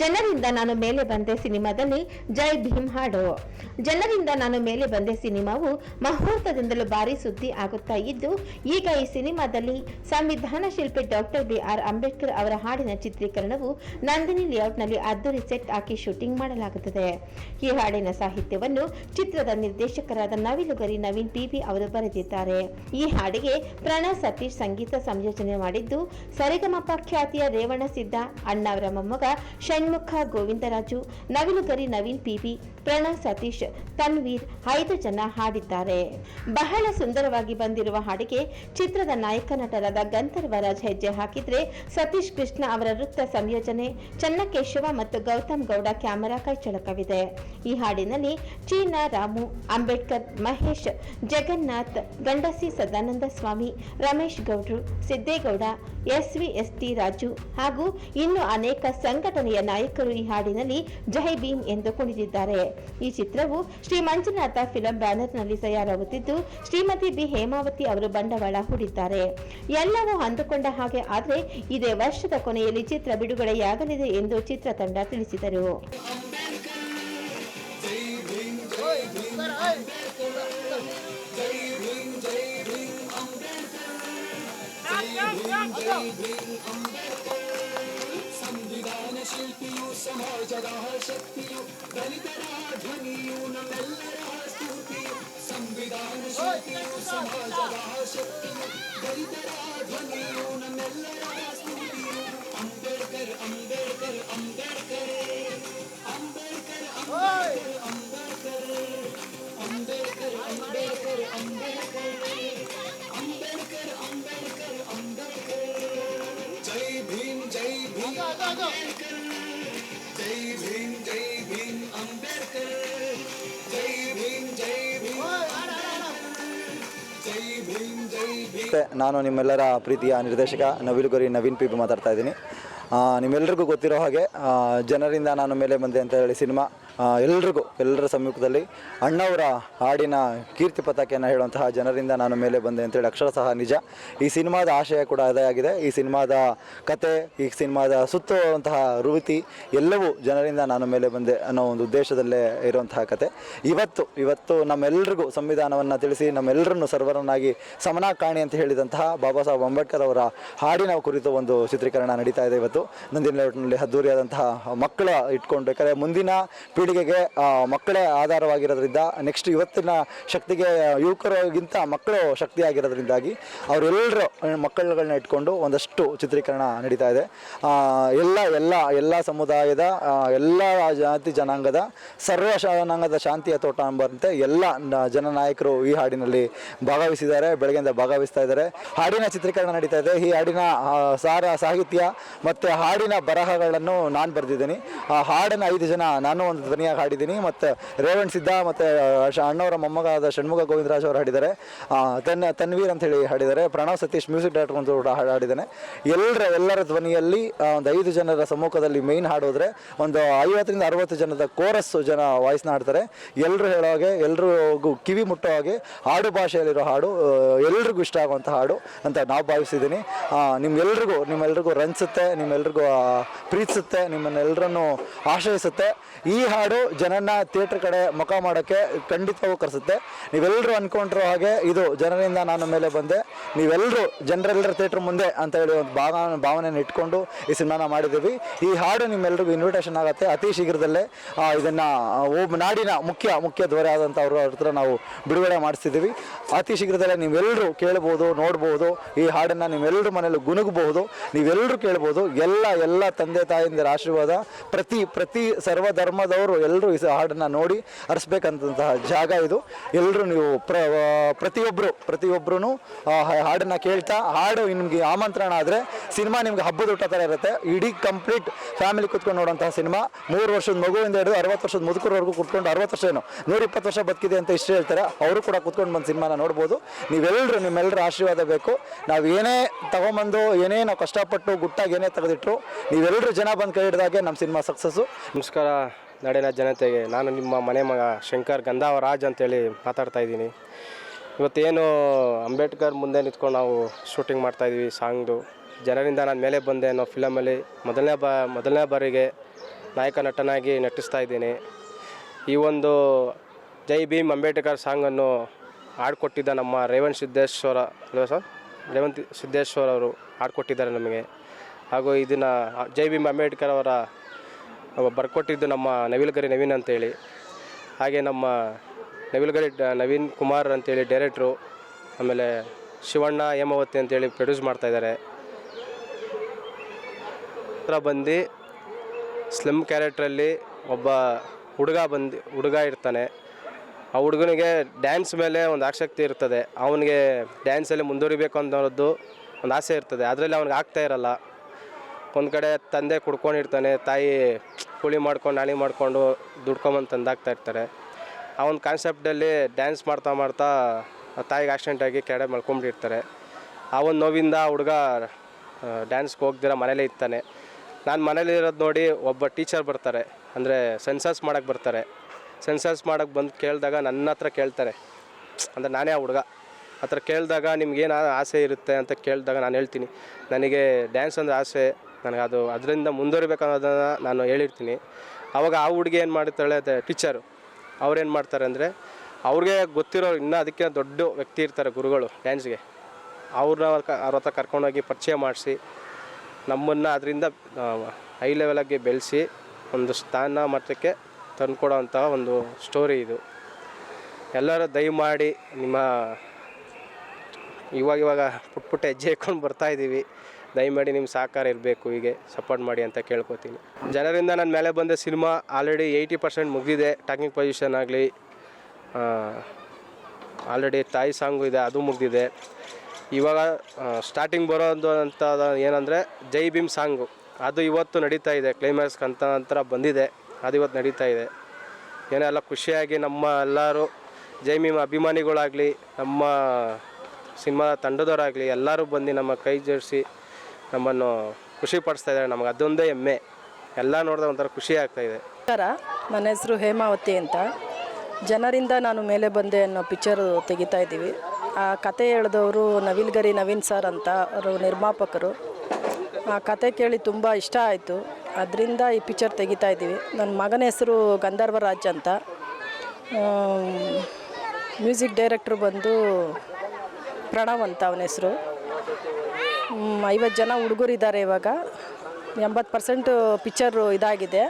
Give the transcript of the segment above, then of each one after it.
ಜನರಿಂದ ನಾನು ಮೇಲೆ ಬಂದೆ ಸಿನಿಮಾದಲ್ಲಿ ಜೈ ಭೀಮ್ ಹಾಡು. ಜನರಿಂದ ನಾನು ಮೇಲೆ ಬಂದೆ ಸಿನಿಮಾವು ಮುಹೂರ್ತದಿಂದಲೂ ಭಾರಿ ಸುದ್ದಿ ಆಗುತ್ತಾ ಇದ್ದು, ಈಗ ಈ ಸಿನಿಮಾದಲ್ಲಿ ಸಂವಿಧಾನ ಶಿಲ್ಪಿ ಡಾಕ್ಟರ್ ಬಿ ಆರ್ ಅಂಬೇಡ್ಕರ್ ಅವರ ಹಾಡಿನ ಚಿತ್ರೀಕರಣವು ನಂದಿನಿ ಲೇಔಟ್ನಲ್ಲಿ ಅದ್ದೂರಿ ಸೆಟ್ ಹಾಕಿ ಶೂಟಿಂಗ್ ಮಾಡಲಾಗುತ್ತದೆ. ಈ ಹಾಡಿನ ಸಾಹಿತ್ಯವನ್ನು ಚಿತ್ರದ ನಿರ್ದೇಶಕರಾದ ನವಿಲುಗರಿ ನವೀನ್ ಪಿಬಿ ಅವರು ಬರೆದಿದ್ದಾರೆ. ಈ ಹಾಡಿಗೆ ಪ್ರಣವ್ ಸತೀಶ್ ಸಂಗೀತ ಸಂಯೋಜನೆ ಮಾಡಿದ್ದು, ಸರಿಗಮಪ ಖ್ಯಾತಿಯ ರೇವಣ ಸಿದ್ದ ಅಣ್ಣವರ ಮೊಮ್ಮಗ షణ్ముఖ గోవిందరాజు నవిలుగరి నవీన్ పీపీ ಪ್ರಣವ್ ಸತೀಶ್ ತನ್ವೀರ್ ಐದು ಜನ ಹಾಡಿದ್ದಾರೆ. ಬಹಳ ಸುಂದರವಾಗಿ ಬಂದಿರುವ ಹಾಡಿಗೆ ಚಿತ್ರದ ನಾಯಕ ನಟರಾದ ಗಂಧರ್ವರಾಜ್ ಹೆಜ್ಜೆ ಹಾಕಿದ್ರೆ ಸತೀಶ್ ಕೃಷ್ಣ ಅವರ ವೃತ್ತ ಸಂಯೋಜನೆ, ಚನ್ನಕೇಶವ ಮತ್ತು ಗೌತಮ್ ಗೌಡ ಕ್ಯಾಮೆರಾ ಕೈಚಳಕವಿದೆ ಈ ಹಾಡಿನಲ್ಲಿ ಚೀನಾ ರಾಮು, ಅಂಬೇಡ್ಕರ್ ಮಹೇಶ್, ಜಗನ್ನಾಥ್, ಗಂಡಸಿ ಸದಾನಂದ ಸ್ವಾಮಿ, ರಮೇಶ್ ಗೌಡ್ರು, Siddegowda S V S T Raju ಹಾಗೂ ಇನ್ನು ಅನೇಕ ಸಂಘಟನೆಯ ನಾಯಕರು ಈ ಹಾಡಿನಲ್ಲಿ ಜೈ ಭೀಮ್ ಎಂದು ಕುಣಿದಿದ್ದಾರೆ. ಈ ಚಿತ್ರವು ಶ್ರೀ ಮಂಜುನಾಥ ಫಿಲಂ ಬ್ಯಾನರ್ನಲ್ಲಿ ತಯಾರಾಗುತ್ತಿದ್ದು, ಶ್ರೀಮತಿ ಬಿ. ಹೇಮಾವತಿ ಅವರು ಬಂಡವಾಳ ಹೂಡಿದ್ದಾರೆ. ಎಲ್ಲವೂ ಅಂದುಕೊಂಡ ಹಾಗೆ ಆದರೆ ಇದೇ ವರ್ಷದ ಕೊನೆಯಲ್ಲಿ ಚಿತ್ರ ಬಿಡುಗಡೆಯಾಗಲಿದೆ ಎಂದು ಚಿತ್ರತಂಡ ತಿಳಿಸಿದರು. ಸಮಾಜದ ಶಕ್ತಿಯು ದಲಿತರ ಧ್ವನಿಯು ನಮ್ಮೆಲ್ಲರ ಸ್ಫೂರ್ತಿಯು ಸಂವಿಧಾನ ಶಿಲ್ಪಿಯು ಸಮಾಜದ ಶಕ್ತಿಯು ದಲಿತರ ಧ್ವನಿಯು ನಮ್ಮೆಲ್ಲರ ನಮಸ್ತೆ, ನಾನು ನಿಮ್ಮೆಲ್ಲರ ಪ್ರೀತಿಯ ನಿರ್ದೇಶಕ ನವಿಲುಗರಿ ನವೀನ್ ಪಿ ಮಾತಾಡ್ತಾ ಇದ್ದೀನಿ. ನಿಮ್ಮೆಲ್ಲರಿಗೂ ಗೊತ್ತಿರೋ ಹಾಗೆ ಜನರಿಂದ ನಾನು ಮೇಲೆ ಬಂದೆ ಅಂತ ಹೇಳಿ ಸಿನಿಮಾ ಎಲ್ರಿಗೂ ಎಲ್ಲರ ಸಮ್ಮುಖದಲ್ಲಿ ಅಣ್ಣವರ ಹಾಡಿನ ಕೀರ್ತಿ ಪತಾಕೆಯನ್ನು ಹೇಳುವಂತಹ ಜನರಿಂದ ನಾನು ಮೇಲೆ ಬಂದೆ ಅಂತೇಳಿ ಅಕ್ಷರ ಸಹ ನಿಜ. ಈ ಸಿನಿಮಾದ ಆಶಯ ಕೂಡ ಅದೇ ಆಗಿದೆ ಈ ಸಿನಿಮಾದ ಕತೆ, ಈ ಸಿನಿಮಾದ ಸುತ್ತುವಂತಹ ರೂತಿ ಎಲ್ಲವೂ ಜನರಿಂದ ನಾನು ಮೇಲೆ ಬಂದೆ ಅನ್ನೋ ಒಂದು ಉದ್ದೇಶದಲ್ಲೇ ಇರುವಂತಹ ಕತೆ. ಇವತ್ತು ಇವತ್ತು ನಮ್ಮೆಲ್ಲರಿಗೂ ಸಂವಿಧಾನವನ್ನು ತಿಳಿಸಿ ನಮ್ಮೆಲ್ಲರನ್ನು ಸರ್ವರನ್ನಾಗಿ ಸಮನಾಗಿ ಕಾಣಿ ಅಂತ ಹೇಳಿದಂತಹ ಬಾಬಾ ಸಾಹೇಬ್ ಅಂಬೇಡ್ಕರ್ ಅವರ ಹಾಡಿನ ಕುರಿತು ಒಂದು ಚಿತ್ರೀಕರಣ ನಡೀತಾ ಇದೆ ಇವತ್ತು. ನಂದಿನ ಲೇಔಟ್ನಲ್ಲಿ ಅದ್ದೂರಿಯಾದಂತಹ ಮಕ್ಕಳ ಇಟ್ಕೊಂಡು, ಯಾಕಂದರೆ ಮುಂದಿನ ಪೀಳಿಗೆಗೆ ಮಕ್ಕಳೇ ಆಧಾರವಾಗಿರೋದ್ರಿಂದ ನೆಕ್ಸ್ಟ್ ಇವತ್ತಿನ ಶಕ್ತಿಗೆ ಯುವಕರಿಗಿಂತ ಮಕ್ಕಳು ಶಕ್ತಿಯಾಗಿರೋದ್ರಿಂದಾಗಿ ಅವರೆಲ್ಲರೂ ಮಕ್ಕಳುಗಳನ್ನ ಇಟ್ಕೊಂಡು ಒಂದಷ್ಟು ಚಿತ್ರೀಕರಣ ನಡೀತಾ ಇದೆ. ಎಲ್ಲ ಎಲ್ಲ ಎಲ್ಲ ಸಮುದಾಯದ ಎಲ್ಲ ಜಾತಿ ಜನಾಂಗದ ಸರ್ವ ಜನಾಂಗದ ಶಾಂತಿಯ ತೋಟ ಎಂಬಂತೆ ಎಲ್ಲ ಜನನಾಯಕರು ಈ ಹಾಡಿನಲ್ಲಿ ಭಾಗವಹಿಸಿದ್ದಾರೆ, ಬೆಳಗ್ಗೆಯಿಂದ ಭಾಗವಹಿಸ್ತಾ ಇದ್ದಾರೆ. ಹಾಡಿನ ಚಿತ್ರೀಕರಣ ನಡೀತಾ ಇದೆ. ಈ ಹಾಡಿನ ಸಾರ, ಸಾಹಿತ್ಯ ಮತ್ತು ಹಾಡಿನ ಬರಹಗಳನ್ನು ನಾನು ಬರೆದಿದ್ದೀನಿ. ಆ, ಹಾಡನ್ನು ಐದು ಜನ, ನಾನು ಒಂದು ಧ್ವನಿಯಾಗಿ ಹಾಡಿದ್ದೀನಿ. ಮತ್ತು ರೇವಣ್ ಸಿದ್ಧ ಮತ್ತು ಅಣ್ಣವರ ಮೊಮ್ಮಗಾದ ಷಣ್ಮುಖ ಗೋವಿಂದರಾಜ್ ಅವರು ಹಾಡಿದ್ದಾರೆ. ತನ್ ತನ್ವೀರ್ ಅಂತ ಹೇಳಿ ಹಾಡಿದ್ದಾರೆ. ಪ್ರಣವ್ ಸತೀಶ್ ಮ್ಯೂಸಿಕ್ ಡೈರೆಕ್ಟರ್ ಅಂತ ಕೂಡ ಹಾಡು, ಹಾಡಿದ್ದಾನೆ. ಎಲ್ಲರ ಎಲ್ಲರ ಧ್ವನಿಯಲ್ಲಿ ಒಂದು ಐದು ಜನರ ಸಮ್ಮುಖದಲ್ಲಿ ಮೇಯ್ನ್ ಹಾಡೋದ್ರೆ ಒಂದು ಐವತ್ತರಿಂದ ಅರವತ್ತು ಜನದ ಕೋರಸ್ ಜನ ವಾಯ್ಸ್ನ ಹಾಡ್ತಾರೆ. ಎಲ್ಲರೂ ಹೇಳೋ ಹಾಗೆ, ಎಲ್ರಿಗೂ ಕಿವಿ ಮುಟ್ಟೋ ಹಾಗೆ ಹಾಡು ಭಾಷೆಯಲ್ಲಿರೋ ಹಾಡು ಎಲ್ರಿಗೂ ಇಷ್ಟ ಆಗುವಂಥ ಹಾಡು ಅಂತ ನಾವು ಭಾವಿಸಿದ್ದೀನಿ. ನಿಮ್ಮೆಲ್ಲರಿಗೂ ನಿಮ್ಮೆಲ್ರಿಗೂ ರಂಜಿಸುತ್ತೆ ನಿಮ್ಮೆಲ್ರಿಗೂ ಪ್ರೀತಿಸುತ್ತೆ ನಿಮ್ಮನ್ನೆಲ್ಲರನ್ನು ಆಶ್ರಯಿಸುತ್ತೆ. ಈ ಜನನ ಥಿಯೇಟ್ರ್ ಕಡೆ ಮುಖ ಮಾಡೋಕ್ಕೆ ಖಂಡಿತವೂ ಕರೆಸುತ್ತೆ. ನೀವೆಲ್ಲರೂ ಅಂದ್ಕೊಂಡಿರೋ ಹಾಗೆ ಇದು ಜನರಿಂದ ನಾನು ಮೇಲೆ ಬಂದೆ. ನೀವೆಲ್ಲರೂ ಜನರೆಲ್ಲರ ಥಿಯೇಟ್ರ್ ಮುಂದೆ ಅಂತ ಹೇಳಿ ಒಂದು ಭಾವ ಭಾವನೆಯನ್ನು ಇಟ್ಕೊಂಡು ಈ ಸಿನಿಮಾನ ಮಾಡಿದ್ದೀವಿ. ಈ ಹಾಡು ನಿಮ್ಮೆಲ್ರಿಗೂ ಇನ್ವಿಟೇಷನ್ ಆಗುತ್ತೆ. ಅತಿ ಶೀಘ್ರದಲ್ಲೇ ಇದನ್ನು ಒಬ್ಬ ನಾಡಿನ ಮುಖ್ಯ ಮುಖ್ಯ ದೊರೆ ಆದಂಥ ಅವ್ರ ಹತ್ರ ನಾವು ಬಿಡುಗಡೆ ಮಾಡಿಸ್ತಿದ್ದೀವಿ. ಅತಿ ಶೀಘ್ರದಲ್ಲೇ ನೀವೆಲ್ಲರೂ ಕೇಳ್ಬೋದು, ನೋಡ್ಬೋದು, ಈ ಹಾಡನ್ನು ನೀವೆಲ್ಲರೂ ಮನೇಲಿ ಗುಣಗಬಹುದು. ನೀವೆಲ್ಲರೂ ಕೇಳ್ಬೋದು. ಎಲ್ಲ ಎಲ್ಲ ತಂದೆ, ತಾಯಿಂದರ ಆಶೀರ್ವಾದ ಪ್ರತಿ ಪ್ರತಿ ಸರ್ವ ಧರ್ಮದವರು ಎಲ್ಲರೂ ಈ ಹಾಡನ್ನು ನೋಡಿ ಹರಿಸ್ಬೇಕಂತಹ ಜಾಗ ಇದು. ಎಲ್ಲರೂ ನೀವು ಪ್ರ ಪ್ರತಿಯೊಬ್ಬರು ಪ್ರತಿಯೊಬ್ಬರೂ ಹಾಡನ್ನು ಕೇಳ್ತಾ, ಹಾಡು ನಿಮಗೆ ಆಮಂತ್ರಣ ಆದರೆ ಸಿನಿಮಾ ನಿಮ್ಗೆ ಹಬ್ಬದ ಊಟ ಥರ ಇರುತ್ತೆ. ಇಡೀ ಕಂಪ್ಲೀಟ್ ಫ್ಯಾಮಿಲಿ ಕುತ್ಕೊಂಡು ನೋಡುವಂತಹ ಸಿನಿಮಾ. ಮೂರು ವರ್ಷದ ಮಗುವಿಂದ ಹಿಡಿದು ಅರವತ್ತು ವರ್ಷದ ಮುದುಕರವರೆಗೂ ಕುತ್ಕೊಂಡು ಅರವತ್ತು ವರ್ಷ ಏನು, ನೂರ ಇಪ್ಪತ್ತು ವರ್ಷ ಬದುಕಿದೆ ಅಂತ ಇಷ್ಟು ಹೇಳ್ತಾರೆ. ಅವರು ಕೂಡ ಕುತ್ಕೊಂಡು ಬಂದು ಸಿನಿಮಾನ ನೋಡ್ಬೋದು. ನೀವೆಲ್ಲರೂ ನಿಮ್ಮೆಲ್ಲರ ಆಶೀರ್ವಾದ ಬೇಕು. ನಾವು ಏನೇ ತಗೊಂಬಂದು, ಏನೇ ನಾವು ಕಷ್ಟಪಟ್ಟು ಗುಟ್ಟಾಗಿ ಏನೇ ತೆಗೆದಿಟ್ಟರು ನೀವೆಲ್ಲರೂ ಜನ ಬಂದು ಕೈ ಹಿಡಿದಾಗೆ ನಮ್ಮ ಸಿನಿಮಾ ಸಕ್ಸಸ್ಸು. ನಮಸ್ಕಾರ. ನಾಡಿನ ಜನತೆಗೆ ನಾನು ನಿಮ್ಮ ಮನೆ ಮಗ ಶಂಕರ್ ಗಂಧಾವರಾಜ್ ಅಂತೇಳಿ ಮಾತಾಡ್ತಾ ಇದ್ದೀನಿ. ಇವತ್ತೇನು ಅಂಬೇಡ್ಕರ್ ಮುಂದೆ ನಿಂತ್ಕೊಂಡು ನಾವು ಶೂಟಿಂಗ್ ಮಾಡ್ತಾಯಿದ್ವಿ ಸಾಂಗ್ದು. ಜನರಿಂದ ನಾನು ಮೇಲೆ ಬಂದೆ ಅನ್ನೋ ಫಿಲಮಲ್ಲಿ ಮೊದಲನೇ ಬಾ, ಮೊದಲನೇ ಬಾರಿಗೆ ನಾಯಕ ನಟನಾಗಿ ನಟಿಸ್ತಾ ಇದ್ದೀನಿ. ಈ ಒಂದು ಜೈ ಭೀಮ್ ಅಂಬೇಡ್ಕರ್ ಸಾಂಗನ್ನು ಹಾಡ್ಕೊಟ್ಟಿದ್ದ ನಮ್ಮ ರೇವಣ್ ಸಿದ್ದೇಶ್ವರ ಅಲ್ವಾ ಸರ್ ರೇವಂತ್ ಸಿದ್ದೇಶ್ವರ ಅವರು ಹಾಡ್ಕೊಟ್ಟಿದ್ದಾರೆ ನಮಗೆ. ಹಾಗೂ ಇದನ್ನು ಜೈ ಭೀಮ್ ಅಂಬೇಡ್ಕರ್ ಅವರ ಬರ್ಕೊಟ್ಟಿದ್ದು ನಮ್ಮ ನವಿಲುಗರಿ ನವೀನ್ ಅಂತೇಳಿ. ಹಾಗೆ ನಮ್ಮ ನವಿಲುಗರಿ ನವೀನ್ ಕುಮಾರ್ ಅಂತೇಳಿ ಡೈರೆಕ್ಟ್ರು, ಆಮೇಲೆ ಶಿವಣ್ಣ ಹೇಮಾವತಿ ಅಂತೇಳಿ ಪ್ರೊಡ್ಯೂಸ್ ಮಾಡ್ತಾಯಿದ್ದಾರೆ ಹತ್ರ ಬಂದು ಸ್ಲಿಮ್ ಕ್ಯಾರೆಕ್ಟ್ರಲ್ಲಿ ಒಬ್ಬ ಹುಡುಗ ಬಂದು, ಹುಡುಗ ಇರ್ತಾನೆ. ಆ ಹುಡುಗನಿಗೆ ಡ್ಯಾನ್ಸ್ ಮೇಲೆ ಒಂದು ಆಸಕ್ತಿ ಇರ್ತದೆ. ಅವನಿಗೆ ಡ್ಯಾನ್ಸಲ್ಲಿ ಮುಂದುವರಿಬೇಕು ಅನ್ನೋದು ಒಂದು ಆಸೆ ಇರ್ತದೆ. ಅದರಲ್ಲಿ ಅವ್ನಿಗೆ ಆಗ್ತಾ ಇರಲ್ಲ. ಒಂದು ಕಡೆ ತಂದೆ ಕುಡ್ಕೊಂಡಿರ್ತಾನೆ, ತಾಯಿ ಕೂಲಿ ಮಾಡ್ಕೊಂಡು ನಾಳಿ ಮಾಡಿಕೊಂಡು ದುಡ್ಕೊಂಬಂದು ತಂದಾಗ್ತಾ ಇರ್ತಾರೆ. ಆ ಒಂದು ಕಾನ್ಸೆಪ್ಟಲ್ಲಿ ಡ್ಯಾನ್ಸ್ ಮಾಡ್ತಾ ಮಾಡ್ತಾ ಆ ತಾಯಿಗೆ ಆಕ್ಸಿಡೆಂಟ್ ಆಗಿ ಕೆಡೆ ಮಲ್ಕೊಂಬಿಟ್ಟಿರ್ತಾರೆ. ಆ ಒಂದು ನೋವಿಂದ ಹುಡುಗ ಡ್ಯಾನ್ಸ್ಗೆ ಹೋಗ್ದಿರ ಮನೇಲೇ ಇರ್ತಾನೆ. ನಾನು ಮನೇಲಿ ಇರೋದು ನೋಡಿ ಒಬ್ಬ ಟೀಚರ್ ಬರ್ತಾರೆ. ಅಂದರೆ ಸೆನ್ಸಸ್ ಮಾಡೋಕ್ಕೆ ಬರ್ತಾರೆ. ಸೆನ್ಸಸ್ ಮಾಡೋಕ್ಕೆ ಬಂದು ಕೇಳಿದಾಗ ನನ್ನ ಹತ್ರ ಕೇಳ್ತಾರೆ. ಅಂದರೆ ನಾನೇ ಆ ಹುಡುಗ. ಹತ್ರ ಕೇಳಿದಾಗ ನಿಮ್ಗೇನು ಆಸೆ ಇರುತ್ತೆ ಅಂತ ಕೇಳಿದಾಗ ನಾನು ಹೇಳ್ತೀನಿ. ನನಗೆ ಡ್ಯಾನ್ಸ್ ಅಂದರೆ ಆಸೆ. ನನಗೆ ಅದು ಅದರಿಂದ ಮುಂದುವರಿಬೇಕು ಅನ್ನೋದನ್ನು ನಾನು ಹೇಳಿರ್ತೀನಿ. ಆವಾಗ ಆ ಹುಡುಗಿ ಏನು ಮಾಡ್ತಾಳೆ ಅದೇ ಟೀಚರು ಅವ್ರೇನು ಮಾಡ್ತಾರೆ ಅಂದರೆ ಅವ್ರಿಗೆ ಗೊತ್ತಿರೋ ಇನ್ನೂ ಅದಕ್ಕೆ ದೊಡ್ಡ ವ್ಯಕ್ತಿ ಇರ್ತಾರೆ ಗುರುಗಳು ಡ್ಯಾನ್ಸ್ಗೆ ಅವ್ರನ್ನ ಅವ್ರ ಹತ್ರ ಕರ್ಕೊಂಡೋಗಿ ಪರಿಚಯ ಮಾಡಿಸಿ, ನಮ್ಮನ್ನು ಅದರಿಂದ ಹೈ ಲೆವೆಲಾಗಿ ಬೆಳೆಸಿ ಒಂದು ಸ್ಥಾನ ಮಟ್ಟಕ್ಕೆ ತಂದುಕೊಡೋ ಒಂದು ಸ್ಟೋರಿ ಇದು. ಎಲ್ಲರೂ ದಯಮಾಡಿ ನಿಮ್ಮ ಇವಾಗ ಇವಾಗ ಪುಟ್ ಪುಟ್ಟ ಹೆಜ್ಜೆ ಇಟ್ಕೊಂಡು ಬರ್ತಾ ಇದ್ದೀವಿ. ದಯಮಾಡಿ ನಿಮ್ಮ ಸಹಕಾರ ಇರಬೇಕು ಹೀಗೆ ಸಪೋರ್ಟ್ ಮಾಡಿ ಅಂತ ಕೇಳ್ಕೊತೀನಿ. ಜನರಿಂದ ನನ್ನ ಮೇಲೆ ಬಂದ ಸಿನಿಮಾ ಆಲ್ರೆಡಿ ಏಯ್ಟಿ ಪರ್ಸೆಂಟ್ ಮುಗಿದಿದೆ. ಟಾಕಿಂಗ್ ಪೊಸಿಷನ್ ಆಗಲಿ ಆಲ್ರೆಡಿ ತಾಯಿ ಸಾಂಗು ಇದೆ, ಅದು ಮುಗಿದಿದೆ. ಇವಾಗ ಸ್ಟಾರ್ಟಿಂಗ್ ಬರೋದು ಅಂತ ಏನಂದರೆ ಜೈ ಭೀಮ್ ಸಾಂಗು ಅದು ಇವತ್ತು ನಡೀತಾ ಇದೆ. ಕ್ಲೈಮ್ಯಾಕ್ಸ್ ಅಂತ ನಂತರ ಬಂದಿದೆ. ಅದು ಇವತ್ತು ನಡೀತಾ ಇದೆ. ಏನೋ ಎಲ್ಲ ಖುಷಿಯಾಗಿ ನಮ್ಮ ಎಲ್ಲರೂ ಜೈ ಭೀಮ್ ಅಭಿಮಾನಿಗಳಾಗಲಿ, ನಮ್ಮ ಸಿನಿಮಾ ತಂಡದವರಾಗಲಿ ಎಲ್ಲರೂ ಬಂದು ನಮ್ಮ ಕೈ ಜೋಡಿಸಿ ನಮ್ಮನ್ನು ಖುಷಿ ಪಡಿಸ್ತಾ ಇದ್ದಾರೆ. ನಮಗೆ ಅದೊಂದೇ ಹೆಮ್ಮೆ. ಎಲ್ಲ ನೋಡಿದ್ರೆ ಒಂಥರ ಖುಷಿ ಆಗ್ತಾ ಇದೆ. ನಮಸ್ಕಾರ. ನನ್ನ ಹೆಸರು ಹೇಮಾವತಿ ಅಂತ. ಜನರಿಂದ ನಾನು ಮೇಲೆ ಬಂದೆ ಅನ್ನೋ ಪಿಕ್ಚರ್ ತೆಗಿತಾ ಇದ್ದೀವಿ. ಆ ಕತೆ ಹೇಳಿದವರು ನವಿಲ್ಗರಿ ನವೀನ್ ಸರ್ ಅಂತ ಅವರು ನಿರ್ಮಾಪಕರು. ಆ ಕತೆ ಕೇಳಿ ತುಂಬ ಇಷ್ಟ ಆಯಿತು. ಅದರಿಂದ ಈ ಪಿಕ್ಚರ್ ತೆಗಿತಾ ಇದ್ದೀವಿ. ನನ್ನ ಮಗನ ಹೆಸರು ಗಂಧರ್ವರಾಜ್ ಅಂತ. ಮ್ಯೂಸಿಕ್ ಡೈರೆಕ್ಟ್ರು ಬಂದು ಪ್ರಣವ್ ಅಂತ ಅವನ ಹೆಸರು. ಐವತ್ತು ಜನ ಹುಡುಗರಿದ್ದಾರೆ ಇವಾಗ. ಎಂಬತ್ತು ಪರ್ಸೆಂಟ್ ಪಿಕ್ಚರು ಇದಾಗಿದೆ.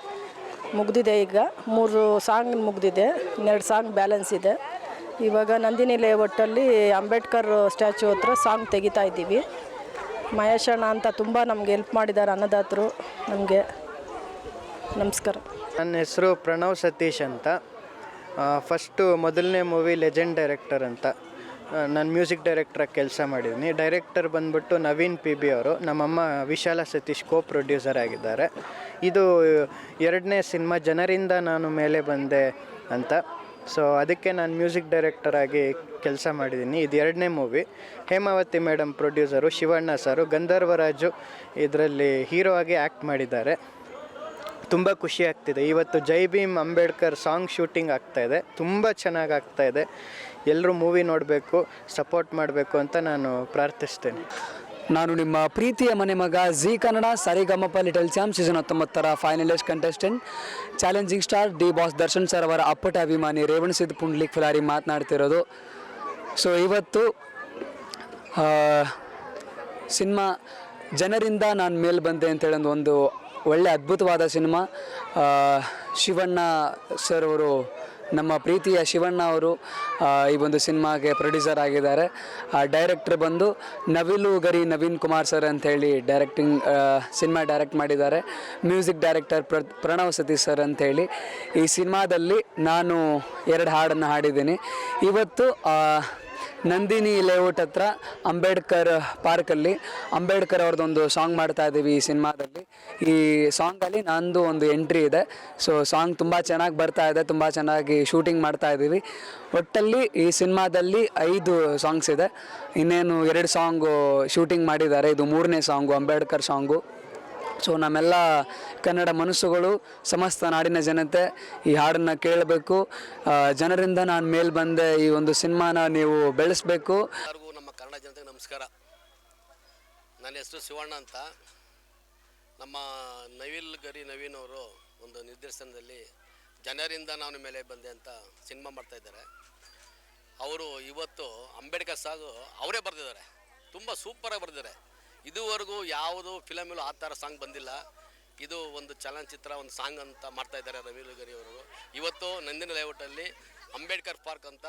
ಮುಗ್ದಿದೆ ಈಗ. ಮೂರು ಸಾಂಗ್ ಮುಗ್ದಿದೆ. ಇನ್ನೆರಡು ಸಾಂಗ್ ಬ್ಯಾಲೆನ್ಸ್ ಇದೆ. ಇವಾಗ ನಂದಿನಿ ಲೇಔಟಲ್ಲಿ ಅಂಬೇಡ್ಕರ್ ಸ್ಟ್ಯಾಚು ಹತ್ರ ಸಾಂಗ್ ತೆಗಿತಾ ಇದ್ದೀವಿ. ಮಹೇಶಣ್ಣ ಅಂತ ತುಂಬ ನಮ್ಗೆ ಹೆಲ್ಪ್ ಮಾಡಿದ್ದಾರೆ ಅನ್ನದಾತರು. ನಮಗೆ ನಮಸ್ಕಾರ. ನನ್ನ ಹೆಸರು ಪ್ರಣವ್ ಸತೀಶ್ ಅಂತ. ಫಸ್ಟು ಮೊದಲನೇ ಮೂವಿ ಲೆಜೆಂಡ್ ಡೈರೆಕ್ಟರ್ ಅಂತ. ನಾನು ಮ್ಯೂಸಿಕ್ ಡೈರೆಕ್ಟ್ರಾಗಿ ಕೆಲಸ ಮಾಡಿದ್ದೀನಿ ಡೈರೆಕ್ಟರ್ ಬಂದ್ಬಿಟ್ಟು ನವೀನ್ ಪಿ ಬಿ ಅವರು. ನಮ್ಮಮ್ಮ ವಿಶಾಲ ಸತೀಶ್ ಕೋ ಪ್ರೊಡ್ಯೂಸರ್ ಆಗಿದ್ದಾರೆ. ಇದು ಎರಡನೇ ಸಿನಿಮಾ ಜನರಿಂದ ನಾನು ಮೇಲೆ ಬಂದೆ ಅಂತ. ಸೊ ಅದಕ್ಕೆ ನಾನು ಮ್ಯೂಸಿಕ್ ಡೈರೆಕ್ಟರಾಗಿ ಕೆಲಸ ಮಾಡಿದ್ದೀನಿ. ಇದು ಎರಡನೇ movie Hemavathi madam producer Shivanna sir. Gandharvaraju ಇದರಲ್ಲಿ ಹೀರೋ ಆಗಿ ಆ್ಯಕ್ಟ್ ಮಾಡಿದ್ದಾರೆ. ತುಂಬ ಖುಷಿ ಆಗ್ತಿದೆ. ಇವತ್ತು ಜೈ ಭೀಮ್ ಅಂಬೇಡ್ಕರ್ ಸಾಂಗ್ ಶೂಟಿಂಗ್ ಆಗ್ತಾ ಇದೆ. ತುಂಬ ಚೆನ್ನಾಗಿ ಆಗ್ತಾ ಇದೆ. ಎಲ್ಲರೂ ಮೂವಿ ನೋಡಬೇಕು, ಸಪೋರ್ಟ್ ಮಾಡಬೇಕು ಅಂತ ನಾನು ಪ್ರಾರ್ಥಿಸ್ತೇನೆ. ನಾನು ನಿಮ್ಮ ಪ್ರೀತಿಯ ಮನೆ ಮಗ Zee Kannada, Sarigamapa, little champs season ಹತ್ತೊಂಬತ್ತರ finalist contestant challenging star D boss Darshan sir ಅವರ ಅಪ್ಪಟ ಅಭಿಮಾನಿ ರೇವಣ್ ಸಿದ್ ಪುಂಡ್ಲಿಕ್ ಫಿಲಾರಿ ಮಾತನಾಡ್ತಿರೋದು. ಸೊ ಇವತ್ತು ಸಿನಿಮಾ ಜನರಿಂದ ನಾನು ಮೇಲೆ ಬಂದೆ ಅಂತೇಳಿ ಒಂದು ಒಂದು ಒಳ್ಳೆ ಅದ್ಭುತವಾದ ಸಿನಿಮಾ. ಶಿವಣ್ಣ ಸರ್ ಅವರು, ನಮ್ಮ ಪ್ರೀತಿಯ ಶಿವಣ್ಣ ಅವರು ಈ ಒಂದು ಸಿನಿಮಾಗೆ ಪ್ರೊಡ್ಯೂಸರ್ ಆಗಿದ್ದಾರೆ. ಆ ಡೈರೆಕ್ಟರ್ ಬಂದು ನವಿಲು ಗರಿ ನವೀನ್ ಕುಮಾರ್ ಸರ್ ಅಂತೇಳಿ ಡೈರೆಕ್ಟಿಂಗ್ ಸಿನಿಮಾ ಡೈರೆಕ್ಟ್ ಮಾಡಿದ್ದಾರೆ. ಮ್ಯೂಸಿಕ್ ಡೈರೆಕ್ಟರ್ ಪ್ರ, ಪ್ರಣವ್ ಸತೀಶ್ ಸರ್ ಅಂತೇಳಿ ಈ ಸಿನಿಮಾದಲ್ಲಿ ನಾನು ಎರಡು ಹಾಡನ್ನು ಹಾಡಿದ್ದೀನಿ. ಇವತ್ತು ನಂದಿನಿ ಲೇಔಟ್ ಹತ್ರ ಅಂಬೇಡ್ಕರ್ ಪಾರ್ಕಲ್ಲಿ ಅಂಬೇಡ್ಕರ್ ಅವ್ರದ್ದೊಂದು ಸಾಂಗ್ ಮಾಡ್ತಾ ಇದ್ದೀವಿ ಈ ಸಿನಿಮಾದಲ್ಲಿ. ಈ ಸಾಂಗಲ್ಲಿ ನಂದು ಒಂದು ಎಂಟ್ರಿ ಇದೆ. ಸೊ ಸಾಂಗ್ ತುಂಬ ಚೆನ್ನಾಗಿ ಬರ್ತಾ ಇದೆ, ತುಂಬ ಚೆನ್ನಾಗಿ ಶೂಟಿಂಗ್ ಮಾಡ್ತಾ ಇದ್ದೀವಿ ಒಟ್ಟಲ್ಲಿ ಈ ಸಿನಿಮಾದಲ್ಲಿ ಐದು ಸಾಂಗ್ಸ್ ಇದೆ. ಇನ್ನೇನು ಎರಡು ಸಾಂಗು ಶೂಟಿಂಗ್ ಮಾಡಿದ್ದಾರೆ. ಇದು ಮೂರನೇ ಸಾಂಗು ಅಂಬೇಡ್ಕರ್ ಸಾಂಗು ಸೊ ನಮ್ಮೆಲ್ಲ ಕನ್ನಡ ಮನಸ್ಸುಗಳು, ಸಮಸ್ತ ನಾಡಿನ ಜನತೆ ಈ ಹಾಡನ್ನು ಕೇಳಬೇಕು. ಜನರಿಂದ ನಾನು ಮೇಲ್ ಬಂದೆ ಈ ಒಂದು ಸಿನಿಮಾನ ನೀವು ಬೆಳೆಸಬೇಕು. ನಮ್ಮ ಕನ್ನಡ ಜನತೆಗೆ ನಮಸ್ಕಾರ. ನನ್ನ ಹೆಸರು ಶಿವಣ್ಣ ಅಂತ. ನಮ್ಮ ನವಿಲ್ ಗರಿ ನವೀನ್ ಅವರು ಒಂದು ನಿರ್ದೇಶನದಲ್ಲಿ ಜನರಿಂದ ನಾನು ಮೇಲೆ ಬಂದೆ ಅಂತ ಸಿನಿಮಾ ಮಾಡ್ತಾ ಇದ್ದಾರೆ. ಅವರು ಇವತ್ತು ಅಂಬೇಡ್ಕರ್ ಸಾಗು ಅವರೇ ಬರೆದಿದ್ದಾರೆ. ತುಂಬ ಸೂಪರಾಗಿ ಬರೆದಿದ್ದಾರೆ. ಇದುವರೆಗೂ ಯಾವುದು ಫಿಲಮಲ್ಲೂ ಆ ಥರ ಸಾಂಗ್ ಬಂದಿಲ್ಲ. ಇದು ಒಂದು ಚಲನಚಿತ್ರ, ಒಂದು ಸಾಂಗ್ ಅಂತ ಮಾಡ್ತಾ ಇದ್ದಾರೆ ರವಿಲುಗರಿ ಅವರು. ಇವತ್ತು ನಂದಿನ ಲೇಔಟಲ್ಲಿ ಅಂಬೇಡ್ಕರ್ ಪಾರ್ಕ್ ಅಂತ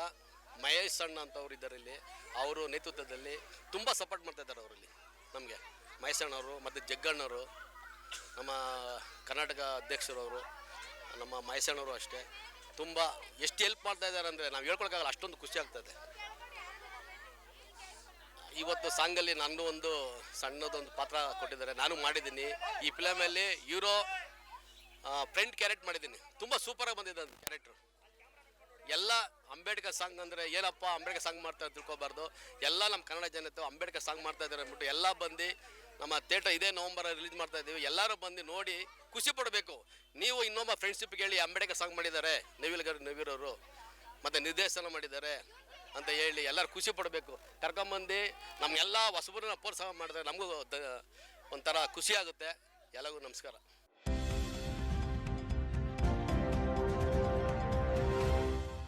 ಮಹೇಶ್ ಸಣ್ಣ ಅಂತ ಅವರು ಇದ್ದಾರೆ ಇಲ್ಲಿ. ಅವರು ನೇತೃತ್ವದಲ್ಲಿ ತುಂಬ ಸಪೋರ್ಟ್ ಮಾಡ್ತಾ ಇದ್ದಾರೆ ಅವರಲ್ಲಿ ನಮಗೆ. ಮಹೇಶ್ ಅಣ್ಣವರು ಮತ್ತು ಜಗ್ಗಣ್ಣವರು ನಮ್ಮ ಕರ್ನಾಟಕ ಅಧ್ಯಕ್ಷರವರು ನಮ್ಮ ಮಹೇಶಣ್ಣವರು ಅಷ್ಟೇ. ತುಂಬ ಎಷ್ಟು ಹೆಲ್ಪ್ ಮಾಡ್ತಾ ಇದ್ದಾರೆ ಅಂದರೆ ನಾವು ಹೇಳ್ಕೊಳಕ್ಕಾಗಲ್ಲ, ಅಷ್ಟೊಂದು ಖುಷಿ ಆಗ್ತದೆ ಇವತ್ತು ಸಾಂಗಲ್ಲಿ ನಾನು ಒಂದು ಸಣ್ಣದೊಂದು ಪಾತ್ರ ಕೊಟ್ಟಿದ್ದಾರೆ. ನಾನು ಮಾಡಿದ್ದೀನಿ. ಈ ಫಿಲಮಲ್ಲಿ ಯೂರೋ ಫ್ರೆಂಡ್ ಕ್ಯಾರೆಕ್ಟ್ ಮಾಡಿದ್ದೀನಿ. ತುಂಬ ಸೂಪರಾಗಿ ಬಂದಿದೆ ಅದು ಕ್ಯಾರೆಕ್ಟ್ರು. ಎಲ್ಲ ಅಂಬೇಡ್ಕರ್ ಸಾಂಗ್ ಅಂದರೆ ಏನಪ್ಪ ಅಂಬೇಡ್ಕರ್ ಸಾಂಗ್ ಮಾಡ್ತಾರೆ ತಿಳ್ಕೊಬಾರ್ದು. ಎಲ್ಲ ನಮ್ಮ ಕನ್ನಡ ಜನತೆ ಅಂಬೇಡ್ಕರ್ ಸಾಂಗ್ ಮಾಡ್ತಾ ಇದ್ದಾರೆ ಅಂದ್ಬಿಟ್ಟು ಎಲ್ಲ ಬಂದು ನಮ್ಮ ಥಿಯೇಟರ್ ಇದೇ ನವಂಬರ್ ರಿಲೀಸ್ ಮಾಡ್ತಾ ಇದ್ದೀವಿ. ಎಲ್ಲರೂ ಬಂದು ನೋಡಿ ಖುಷಿ ಪಡಬೇಕು. ನೀವು ಇನ್ನೊಬ್ಬ ಫ್ರೆಂಡ್ಶಿಪ್ಗೆ ಹೇಳಿ ಅಂಬೇಡ್ಕರ್ ಸಾಂಗ್ ಮಾಡಿದ್ದಾರೆ. ನವಿಲ್ಗರ್ ನವಿರವರು ಮತ್ತು ನಿರ್ದೇಶನ ಮಾಡಿದ್ದಾರೆ. ಅಂತ ಹೇಳಿ ಎಲ್ಲರೂ ಖುಷಿ ಪಡಬೇಕು. ಕರ್ಕೊಂಬಂದು ನಮಗೆಲ್ಲ ಹೊಸಬರನ್ನ ಪ್ರೋತ್ಸಾಹ ಮಾಡಿದ್ರೆ ನಮಗೂ ಒಂಥರ ಖುಷಿಯಾಗುತ್ತೆ ಎಲ್ಲರಿಗೂ ನಮಸ್ಕಾರ.